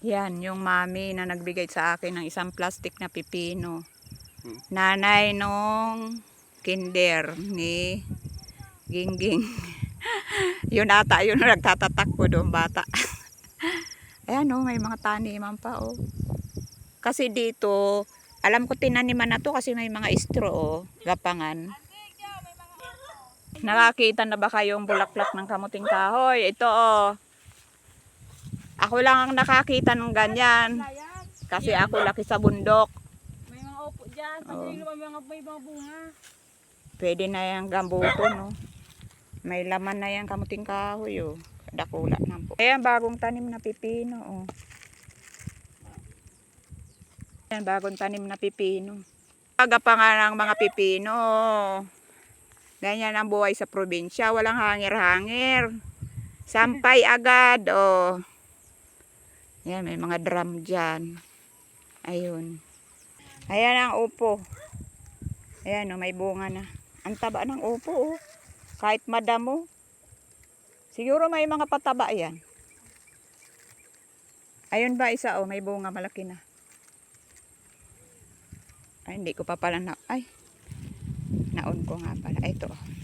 Yan, yung mami na nagbigay sa akin ng isang plastic na pipino. Hmm. Nanay nung kinder ni Gingging. yun ata, yun ang nagtatatakbo doon bata. Ayan oh, may mga taniman pa oh. Kasi dito, alam ko tinaniman na to kasi may mga istro oh, gapangan. Nakakita na ba kayong bulaklak ng kamuting kahoy? Ito oh. Ako lang ang nakakita ng ganyan. Kasi ako laki sa bundok. May mga upo dyan. Oo. may mga, may mga bunga. Pwede na yung gambuto, no? May laman na yung kamuting kahoy, oh. Dakula na po. Ayan, bagong tanim na pipino, oh. Ayan, bagong tanim na pipino. Aga pa nga ng mga pipino. Ganyan ang buhay sa probinsya. Walang hangir-hangir. Sampay agad, oh. Ayan, may mga drum dyan. Ayun. Ayan ang upo. Ayan, oh, may bunga na. Ang taba ng upo, oh. Kahit madamo. Siguro may mga pataba yan. Ayun ba isa, oh, may bunga malaki na. Ay, hindi ko pa pala na, ay, naon ko nga pala. Ito, oh.